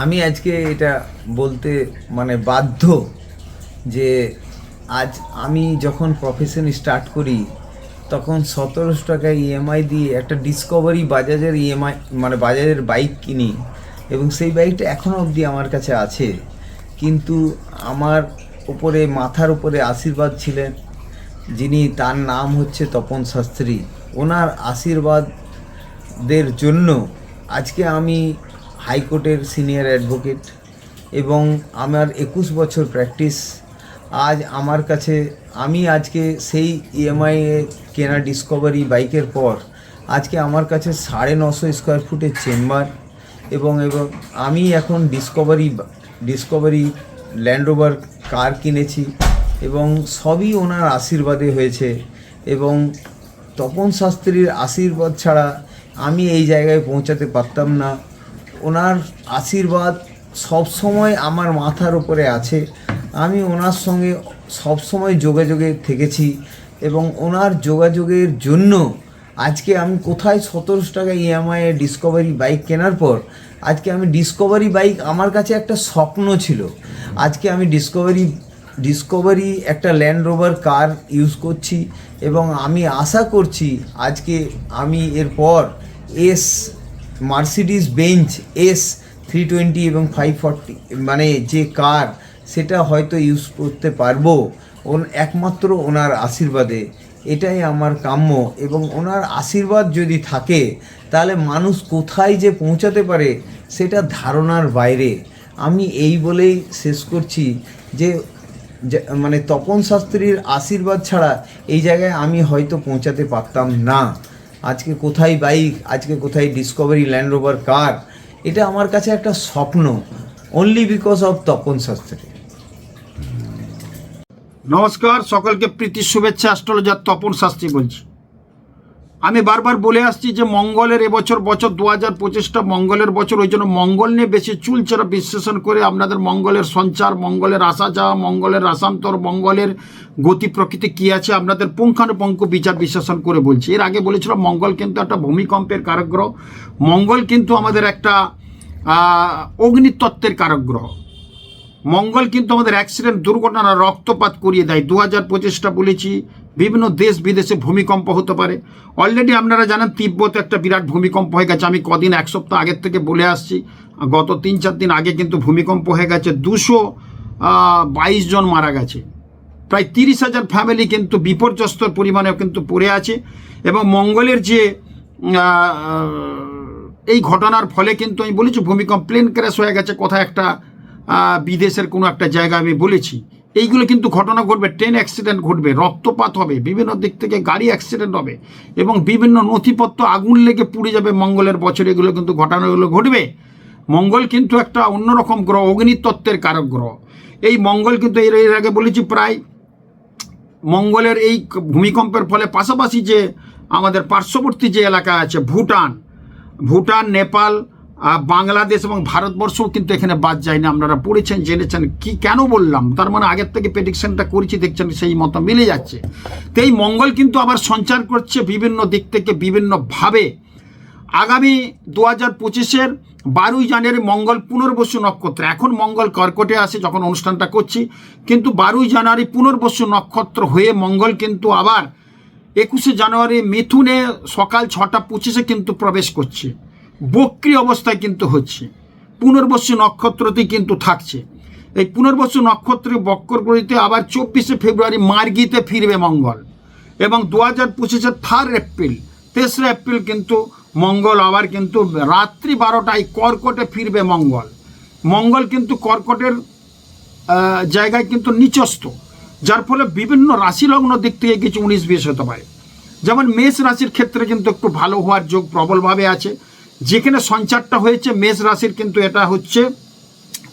আমি আজকে এটা বলতে মানে বাধ্য যে আজ আমি যখন প্রফেশন স্টার্ট করি, তখন সতেরোশো টাকা ইএমআই দিয়ে একটা ডিসকভারি বাজাজের ইএমআই মানে বাজাজের বাইক কিনি এবং সেই বাইকটা এখনও অবধি আমার কাছে আছে। কিন্তু আমার উপরে, মাথার উপরে আশীর্বাদ ছিলেন যিনি, তার নাম হচ্ছে তপন শাস্ত্রী। ওনার আশীর্বাদদের জন্য আজকে আমি হাইকোর্টের সিনিয়র অ্যাডভোকেট এবং আমার একুশ বছর প্র্যাকটিস। আজ আমার কাছে, আমি আজকে সেই ইএমআই কেনা ডিসকভারি বাইকের পর, আজকে আমার কাছে সাড়ে নশো স্কোয়ার ফুটের চেম্বার এবং এবং আমি এখন Discovery Discovery Land Rover car কিনেছি এবং সবই ওনার আশীর্বাদে হয়েছে এবং তপন শাস্ত্রীর আশীর্বাদ ছাড়া আমি এই জায়গায় পৌঁছাতে পারতাম না। ওনার আশীর্বাদ সব সময় আমার মাথার উপরে আছে। আমি ওনার সঙ্গে সব সময় যোগাযোগে থেকেছি এবং ওনার যোগাযোগের জন্য আজকে আমি কোথায় সতেরোশো টাকা ইএমআই ডিসকভারি বাইক কেনার পর, আজকে আমি ডিসকভারি বাইক আমার কাছে একটা স্বপ্ন ছিল। আজকে আমি ডিসকভারি ডিসকভারি একটা ল্যান্ড রোভার কার ইউজ করছি এবং আমি আশা করছি আজকে আমি এরপর S Mercedes Benz S three twenty এবং ফাইভ ফর্টি মানে যে কার সেটা হয়তো ইউজ করতে পারব। ওন একমাত্র ওনার আশীর্বাদে। এটাই আমার কাম্য। এবং ওনার আশীর্বাদ যদি থাকে, তাহলে মানুষ কোথায় যে পৌঁছাতে পারে, সেটা ধারণার বাইরে। আমি এই বলেই শেষ করছি যে মানে তপন শাস্ত্রীর আশীর্বাদ ছাড়া এই জায়গায় আমি হয়তো পৌঁছাতে পারতাম না। আজকে কোথায় বাইক আজকে কোথায় ডিসকভারি ল্যান্ড রোভার কার এটা আমার কাছে একটা স্বপ্ন only because of Tapan Shastri. নমস্কার, সকলকে প্রীতি, শুভেচ্ছা অ্যাস্ট্রোলজার তপন শাস্ত্রী বলছি। আমি বারবার বলে আসছি যে মঙ্গলের এবছর বছর দু হাজার পঁচিশটা মঙ্গলের বছর, ওই জন্য মঙ্গল নিয়ে বেশি চুলচেরা বিশ্লেষণ করে আপনাদের মঙ্গলের সঞ্চার, মঙ্গলের আসা যাওয়া, মঙ্গলের রাসান্তর, মঙ্গলের গতি প্রকৃতি কী আছে আপনাদের পুঙ্খানুপুঙ্খ বিচার বিশ্লেষণ করে বলছি। এর আগে বলেছিলাম মঙ্গল কিন্তু একটা ভূমিকম্পের কারক গ্রহ মঙ্গল কিন্তু আমাদের একটা অগ্নিতত্ত্বের কারক গ্রহ মঙ্গল কিন্তু আমাদের অ্যাক্সিডেন্ট দুর্ঘটনা, রক্তপাত করিয়ে দেয়। দু হাজার পঁচিশটা বলেছি। বিভিন্ন দেশ বিদেশে ভূমিকম্প হতে পারে। অলরেডি আপনারা জানেন, তিব্বতে একটা বিরাট ভূমিকম্প হয়ে গেছে। আমি কদিন, এক সপ্তাহ আগের থেকে বলে আসছি। গত তিন চার দিন আগে কিন্তু ভূমিকম্প হয়ে গেছে। দুশো বাইশ জন মারা গেছে। প্রায় তিরিশ হাজার ফ্যামিলি কিন্তু বিপর্যস্তর পরিমাণে কিন্তু পড়ে আছে। এবং মঙ্গলের যে এই ঘটনার ফলে কিন্তু আমি বলেছি, ভূমিকম্প প্লেন ক্র্যাশ হয়ে গেছে। কোথায় একটা বিদেশের কোনো একটা জায়গা আমি বলেছি। এইগুলো কিন্তু ঘটনা ঘটবে ট্রেন অ্যাক্সিডেন্ট ঘটবে, রক্তপাত হবে, বিভিন্ন দিক থেকে গাড়ি অ্যাক্সিডেন্ট হবে এবং বিভিন্ন নথিপত্র আগুন লেগে পুড়ে যাবে মঙ্গলের বছর, এগুলো কিন্তু ঘটনাগুলো ঘটবে। মঙ্গল কিন্তু একটা অন্যরকম গ্রহ, অগ্নিতত্ত্বের কারক গ্রহ। এই মঙ্গল কিন্তু এর এর আগে বলেছি প্রায় মঙ্গলের এই ভূমিকম্পের ফলে পাশাপাশি যে আমাদের পার্শ্ববর্তী যে এলাকা আছে, ভুটান ভুটান, নেপাল বাংলাদেশ এবং ভারতবর্ষও কিন্তু এখানে বাদ যায় না। আপনারা পড়েছেন, জেনেছেন, কি কেন বললাম? তার মানে আগের থেকে প্রেডিকশনটা করেছি, দেখছেন সেই মতো মিলে যাচ্ছে। তো এই মঙ্গল কিন্তু আবার সঞ্চার করছে বিভিন্ন দিক থেকে বিভিন্নভাবে। আগামী দু হাজার পঁচিশের বারোই জানুয়ারি মঙ্গল পুনর্বসু নক্ষত্র। এখন মঙ্গল কর্কটে আসে যখন অনুষ্ঠানটা করছি, কিন্তু বারোই জানুয়ারি পুনর্বসু নক্ষত্র হয়ে মঙ্গল কিন্তু আবার একুশে জানুয়ারি মিথুনে সকাল ছটা পঁচিশে কিন্তু প্রবেশ করছে। বক্রি অবস্থায় কিন্তু হচ্ছে। পুনর্বসু নক্ষত্রতেই কিন্তু থাকছে। এই পুনর্বসু নক্ষত্রে বক্রগ্রহিতে আবার চব্বিশে ফেব্রুয়ারি মার্গিতে ফিরবে মঙ্গল। এবং দু হাজার পঁচিশের থার্ড এপ্রিল তেসরা এপ্রিল কিন্তু মঙ্গল আবার কিন্তু রাত্রি বারোটায় কর্কটে ফিরবে মঙ্গল। মঙ্গল কিন্তু কর্কটের জায়গায় কিন্তু নিচস্ত যার ফলে বিভিন্ন রাশিলগ্ন দিক থেকে কিছু উনিশ বিশ হতে পারে। যেমন মেষ রাশির ক্ষেত্রে কিন্তু একটু ভালো হওয়ার যোগ প্রবলভাবে আছে। যেখানে সঞ্চারটা হয়েছে মেষ রাশির কিন্তু এটা হচ্ছে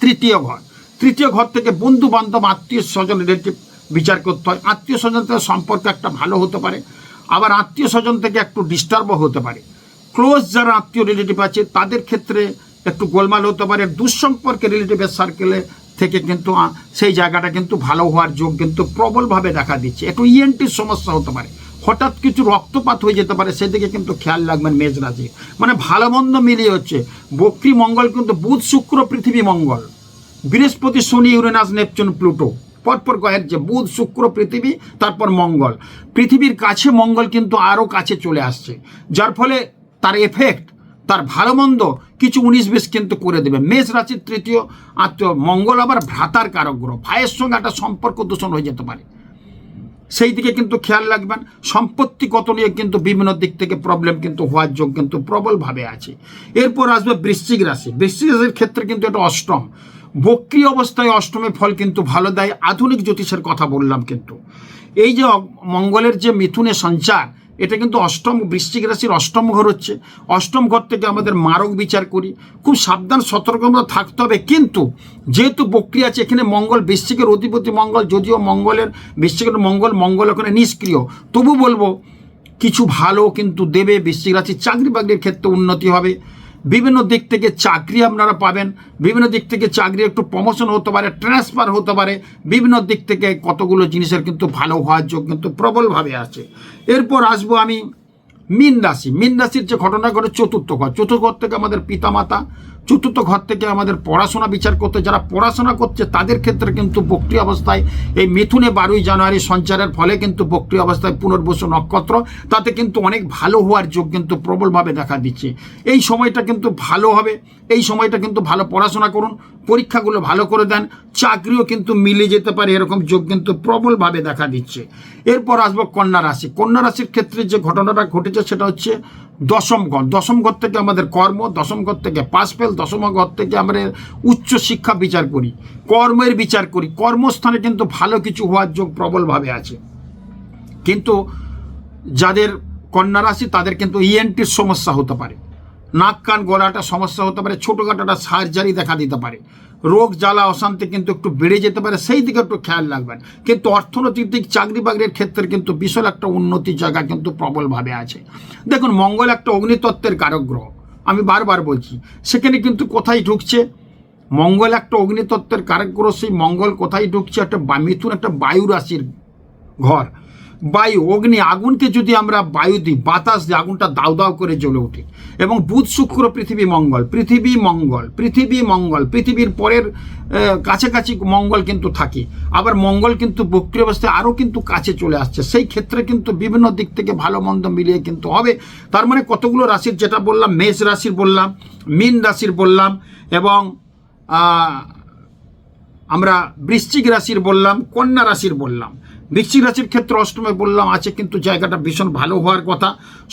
তৃতীয় ঘর। তৃতীয় ঘর থেকে বন্ধু বান্ধব আত্মীয় স্বজন রিলেটিভ বিচার করতে হয়। আত্মীয় স্বজন থেকে সম্পর্ক একটা ভালো হতে পারে। আবার আত্মীয় স্বজন থেকে একটু ডিস্টার্বও হতে পারে। ক্লোজ যারা আত্মীয় রিলেটিভ আছে, তাদের ক্ষেত্রে একটু গোলমাল হতে পারে। দুঃসম্পর্কে রিলেটিভের সার্কেলে থেকে কিন্তু সেই জায়গাটা কিন্তু ভালো হওয়ার যোগ কিন্তু প্রবলভাবে দেখা দিচ্ছে। একটু ইএনটির সমস্যা হতে পারে। হঠাৎ কিছু রক্তপাত হয়ে যেতে পারে, সেদিকে কিন্তু খেয়াল রাখবেন মেষ মানে ভালো মন্দ মিলিয়ে হচ্ছে। বক্রী মঙ্গল কিন্তু বুধ, শুক্র, পৃথিবী মঙ্গল। বৃহস্পতি, শনি, ইউরেনাস, নেপচুন, প্লুটো। পরপর কয়েক যে বুধ, শুক্র, পৃথিবী, তারপর মঙ্গল। পৃথিবীর কাছে মঙ্গল কিন্তু আরও কাছে চলে আসছে। যার ফলে তার এফেক্ট তার ভালো মন্দ কিছু উনিশ বিশ কিন্তু করে দেবে। মেষ রাশির তৃতীয় আত্মীয় মঙ্গল আবার ভ্রাতার কারক গ্রহ। ভাইয়ের সঙ্গে একটা সম্পর্ক দূষণ হয়ে যেতে পারে। সেই দিকে কিন্তু খেয়াল রাখবেন সম্পত্তিগত নিয়ে কিন্তু বিভিন্ন দিক থেকে প্রবলেম কিন্তু হওয়ার যোগ কিন্তু প্রবলভাবে আছে। এরপর আসবে বৃশ্চিক রাশি। বৃশ্চিক রাশির ক্ষেত্রে কিন্তু এটা অষ্টম। বক্রি অবস্থায় অষ্টমে ফল কিন্তু ভালো দেয়। আধুনিক জ্যোতিষের কথা বললাম কিন্তু। এই যে মঙ্গলের যে মিথুনে সঞ্চার এটা কিন্তু অষ্টম, বৃশ্চিক রাশির অষ্টম ঘর হচ্ছে। অষ্টম ঘর থেকে আমাদের মারক বিচার করি। খুব সাবধান সতর্ক আমরা থাকতে হবে। কিন্তু যেহেতু বক্রি আছে, এখানে মঙ্গল, বৃশ্চিকের অধিপতি মঙ্গল, যদিও মঙ্গলের, বৃশ্চিকের মঙ্গল মঙ্গল ওখানে নিষ্ক্রিয়। তবু বলব, কিছু ভালো কিন্তু দেবে। বৃশ্চিক রাশির চাকরি বাকরির ক্ষেত্রে উন্নতি হবে। বিভিন্ন দিক থেকে চাকরি আপনারা পাবেন, বিভিন্ন দিক থেকে চাকরি একটু প্রমোশন হতে পারে ট্রান্সফার হতে পারে, বিভিন্ন দিক থেকে কতগুলো জিনিসের কিন্তু ভালো হওয়ার যোগ কিন্তু প্রবলভাবে আছে। এরপর আসব আমি মিন রাশি। মিন রাশির যে ঘটনা ঘটে চতুর্থ ঘর। চতুর্থ ঘর থেকে আমাদের পিতামাতা চতুর্থ ঘর থেকে আমাদের পড়াশোনা বিচার করতে, যারা পড়াশোনা করছে, তাদের ক্ষেত্রে কিন্তু বক্রি অবস্থায় এই মিথুনে বারোই জানুয়ারি সঞ্চারের ফলে কিন্তু বক্রি অবস্থায় পুনর্বসু নক্ষত্র, তাতে কিন্তু অনেক ভালো হওয়ার যোগ কিন্তু প্রবলভাবে দেখা দিচ্ছে। এই সময়টা কিন্তু ভালো হবে, এই সময়টা কিন্তু ভালো পড়াশোনা করুন, পরীক্ষাগুলো ভালো করে দেন, চাকরিও কিন্তু মিলে যেতে পারে, এরকম যোগ কিন্তু প্রবলভাবে দেখা দিচ্ছে। এরপর আসব কন্যা রাশি, কন্যা রাশির ক্ষেত্রে যে ঘটনাটা ঘটেছে সেটা হচ্ছে দশম ঘর। দশম ঘর থেকে আমাদের কর্ম, দশম ঘর থেকে পাস ফেল দশম ঘর থেকে আমরা উচ্চ শিক্ষা বিচার করি, কর্মের বিচার করি। কর্মস্থানে কিন্তু ভালো কিছু হওয়ার যোগ প্রবলভাবে আছে। কিন্তু যাদের কন্যা রাশি, তাদের কিন্তু ইএনটির সমস্যা হতে পারে। নাক কান গলাটা সমস্যা হতে পারে ছোটোখাটো একটা সার্জারি দেখা দিতে পারে। রোগ, জ্বালা, অশান্তি কিন্তু একটু বেড়ে যেতে পারে, সেই দিকে একটু খেয়াল রাখবেন। কিন্তু অর্থনৈতিক দিক চাকরি বাকরির ক্ষেত্রে কিন্তু বিশাল একটা উন্নতির জায়গা কিন্তু প্রবলভাবে আছে। দেখুন, মঙ্গল একটা অগ্নিতত্ত্বের কারক গ্রহ। আমি বারবার বলছি, সেখানে কিন্তু কোথায় ঢুকছে? মঙ্গল একটা অগ্নিতত্ত্বের কারক গ্রহ, সেই মঙ্গল কোথায় ঢুকছে? একটা মিথুন একটা বায়ু রাশির ঘর। বায়ু, অগ্নি আগুনকে যদি আমরা বায়ু দিই, বাতাস দিই আগুনটা দাউ দাউ করে জ্বলে ওঠে। এবং বুধ, শুক্র, পৃথিবী, মঙ্গল। পৃথিবী মঙ্গল। পৃথিবী, মঙ্গল। পৃথিবীর পরের কাছাকাছি মঙ্গল কিন্তু থাকে। আবার মঙ্গল কিন্তু বক্রি অবস্থায় আরও কিন্তু কাছে চলে আসছে। সেই ক্ষেত্রে কিন্তু বিভিন্ন দিক থেকে ভালো, মন্দ মিলিয়ে কিন্তু হবে। তার মানে কতগুলো রাশির যেটা বললাম, মেষ রাশির বললাম, মীন রাশির বললাম, এবং আমরা বৃশ্চিক রাশির বললাম, কন্যা রাশির বললাম। বৃশ্চিক রাশির ক্ষেত্রে অষ্টমে বললাম আছে, কিন্তু জায়গাটা ভীষণ ভালো হওয়ার কথা।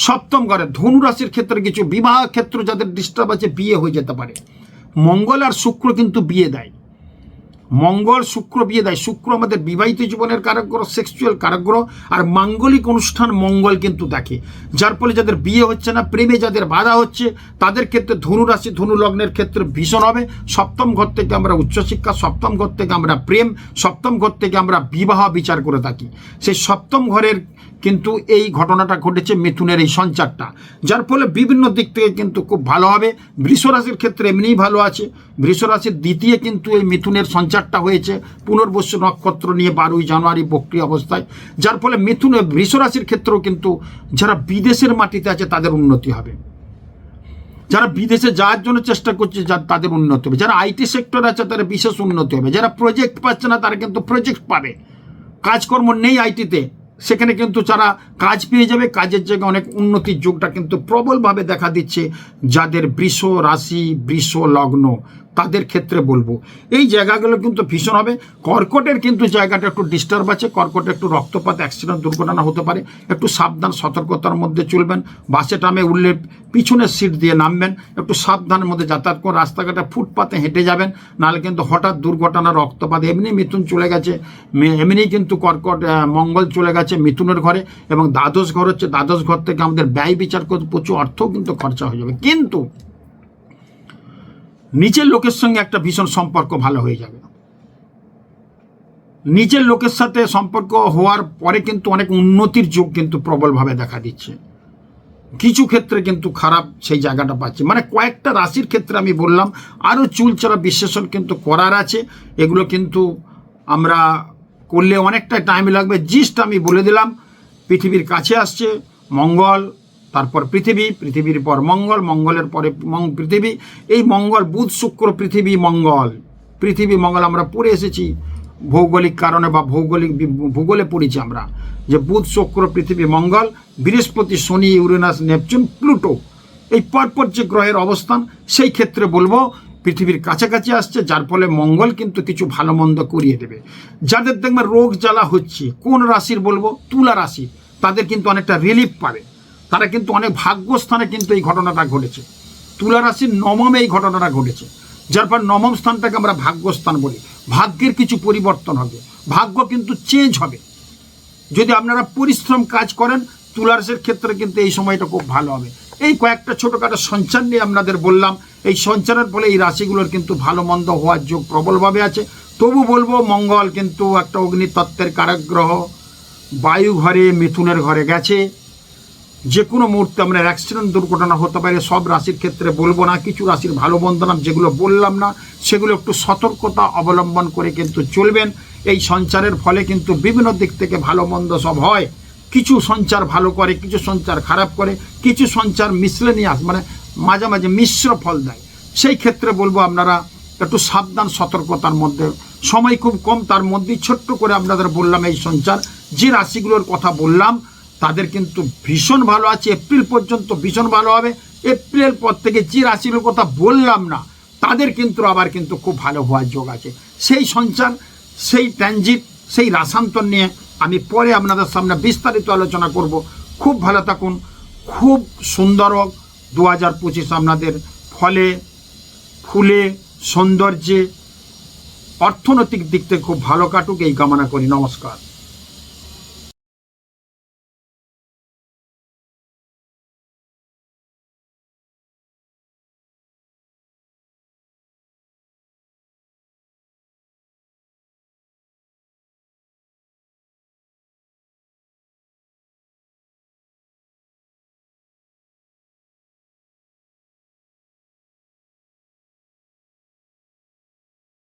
সপ্তম ঘরে ধনু রাশির ক্ষেত্রে কিছু বিবাহ ক্ষেত্র যাদের ডিস্টার্ব আছে, বিয়ে হয়ে যেতে পারে। মঙ্গল আর শুক্র কিন্তু বিয়ে দেয়। মঙ্গল, শুক্র বিয়ে দেয় শুক্র আমাদের বিবাহিত জীবনের কারকগ্রহ সেক্সুয়াল কারকগ্রহ আর মাঙ্গলিক অনুষ্ঠান মঙ্গল কিন্তু দেখে। যার ফলে যাদের বিয়ে হচ্ছে না, প্রেমে যাদের বাধা হচ্ছে, তাদের ক্ষেত্রে ধনু রাশি, ধনু লগ্নের ক্ষেত্রে ভীষণ হবে। সপ্তম ঘর থেকে আমরা উচ্চশিক্ষা, সপ্তম ঘর থেকে আমরা প্রেম, সপ্তম ঘর থেকে আমরা বিবাহ বিচার করে থাকি। সেই সপ্তম ঘরের কিন্তু এই ঘটনাটা ঘটেছে মিথুনের এই সঞ্চারটা। যার ফলে বিভিন্ন দিক থেকে কিন্তু খুব ভালো হবে। বৃষরাশির ক্ষেত্রে এমনিই ভালো আছে। বৃষরাশির দ্বিতীয় কিন্তু এই মিথুনের সঞ্চারটা হয়েছে পুনর্বস্য নক্ষত্র নিয়ে বারোই জানুয়ারি বক্রি অবস্থায়, যার ফলে মিথুনে বৃষরাশির ক্ষেত্রেও কিন্তু যারা বিদেশের মাটিতে আছে তাদের উন্নতি হবে। যারা বিদেশে যাওয়ার জন্য চেষ্টা করছে তাদের উন্নতি হবে। যারা আইটি সেক্টর আছে, তাদের বিশেষ উন্নতি হবে। যারা প্রজেক্ট পাচ্ছে না, তারা কিন্তু প্রজেক্ট পাবে। কাজকর্ম নেই আইটিতে, সেখানে কিন্তু যারা কাজ পেয়ে যাবে। কাজের জায়গায় অনেক উন্নতির যোগটা কিন্তু প্রবলভাবে দেখা দিচ্ছে যাদের বৃষ রাশি, বৃষ লগ্ন। তাদের ক্ষেত্রে বলব। এই জায়গাগুলো কিন্তু ভীষণ হবে। কর্কটের কিন্তু জায়গাটা একটু ডিস্টার্ব আছে। কর্কটে একটু রক্তপাত অ্যাক্সিডেন্ট দুর্ঘটনা হতে পারে। একটু সাবধান, সতর্কতার মধ্যে চলবেন। বাসে টামে উঠলে পিছনের সিট দিয়ে নামবেন। একটু সাবধানের মধ্যে যাতায়াত করে রাস্তাঘাটে ফুটপাতে হেঁটে যাবেন। নাহলে কিন্তু হঠাৎ দুর্ঘটনা, রক্তপাত এমনি মিথুন চলে গেছে। এমনি কিন্তু কর্কট মঙ্গল চলে গেছে মিথুনের ঘরে এবং দ্বাদশ ঘর হচ্ছে, দ্বাদশ ঘর থেকে আমাদের ব্যয় বিচার করতে প্রচুর অর্থও কিন্তু খরচা হয়ে যাবে। কিন্তু নিজের লোকের সঙ্গে একটা ভীষণ সম্পর্ক ভালো হয়ে যাবে। নিজের লোকের সাথে সম্পর্ক হওয়ার পরে কিন্তু অনেক উন্নতির যোগ কিন্তু প্রবলভাবে দেখা দিচ্ছে। কিছু ক্ষেত্রে কিন্তু খারাপ সেই জায়গাটা পাচ্ছে। মানে কয়েকটা রাশির ক্ষেত্রে আমি বললাম, আরও চুলচারা বিশ্লেষণ কিন্তু করার আছে। এগুলো কিন্তু আমরা করলে অনেকটা টাইম লাগবে। জিস্ট আমি বলে দিলাম, পৃথিবীর কাছে আসছে, মঙ্গল তারপর পৃথিবী, পৃথিবীর পর মঙ্গল, মঙ্গলের পরে পৃথিবী। এই মঙ্গল, বুধ, শুক্র, পৃথিবী, মঙ্গল। পৃথিবী, মঙ্গল আমরা পড়ে এসেছি। ভৌগোলিক কারণে বা ভৌগোলিক ভূগোলে পড়েছি আমরা। যে বুধ, শুক্র, পৃথিবী, মঙ্গল, বৃহস্পতি, শনি, ইউরেনাস, নেপচুন, প্লুটো। এই পরপর যে গ্রহের অবস্থান, সেই ক্ষেত্রে বলব, পৃথিবীর কাছাকাছি আসছে, যার ফলে মঙ্গল কিন্তু কিছু ভালো মন্দ করিয়ে দেবে। যাদের দেখবেন রোগ জ্বালা হচ্ছে, কোন রাশির বলব? তুলা রাশি। তাদের কিন্তু অনেকটা রিলিফ পাবে। তারা কিন্তু অনেক ভাগ্যস্থানে কিন্তু এই ঘটনাটা ঘটেছে। তুলা রাশির নবমে এই ঘটনাটা ঘটেছে। যার ফলে নবম স্থানটাকে আমরা ভাগ্যস্থান বলি। ভাগ্যের কিছু পরিবর্তন হবে। ভাগ্য কিন্তু চেঞ্জ হবে। যদি আপনারা পরিশ্রম কাজ করেন তুলারসের ক্ষেত্রে কিন্তু এই সময়টা খুব ভালো হবে। এই কয়েকটা ছোটোখাটো সঞ্চার নিয়ে আপনাদের বললাম। এই সঞ্চারের ফলে এই রাশিগুলোর কিন্তু ভালো মন্দ হওয়ার যোগ প্রবলভাবে আছে। তবু বলব, মঙ্গল কিন্তু একটা অগ্নিতত্ত্বের কারাগ্রহ। বায়ু ঘরে, মিথুনের ঘরে গেছে। যে কোনো মুহূর্তে আমরা অ্যাক্সিডেন্ট দুর্ঘটনা হতে পারে, সব রাশির ক্ষেত্রে বলব না, কিছু রাশির ভালো মন্দ নাম যেগুলো বললাম না, সেগুলো একটু সতর্কতা অবলম্বন করে কিন্তু চলবেন। এই সঞ্চারের ফলে কিন্তু বিভিন্ন দিক থেকে ভালো মন্দ সব হয়। কিছু সঞ্চার ভালো করে, কিছু সঞ্চার খারাপ করে, কিছু সঞ্চার মিসলেনিয়াস মানে মাঝে মাঝে মিশ্র ফল দেয়। সেই ক্ষেত্রে বলব আপনারা একটু সাবধান, সতর্কতার মধ্যে। সময় খুব কম, তার মধ্যেই ছোট্ট করে আপনাদের বললাম এই সঞ্চার। যে রাশিগুলোর কথা বললাম তাদের কিন্তু ভীষণ ভালো আছে। এপ্রিল পর্যন্ত ভীষণ ভালো হবে। এপ্রিল পর থেকে যে রাশিগুলোর কথা বললাম না, তাদের কিন্তু আবার কিন্তু খুব ভালো হওয়ার যোগ আছে। সেই সঞ্চার, সেই ট্রানজিট সেই রাসান্তর নিয়ে আমি পরে আপনাদের সামনে বিস্তারিত আলোচনা করব। খুব ভালো থাকুন, খুব সুন্দর হোক। দু হাজার পঁচিশ আপনাদের ফলে, ফুলে, সৌন্দর্যে, অর্থনৈতিক দিক থেকে খুব ভালো কাটুক, এই কামনা করি। নমস্কার।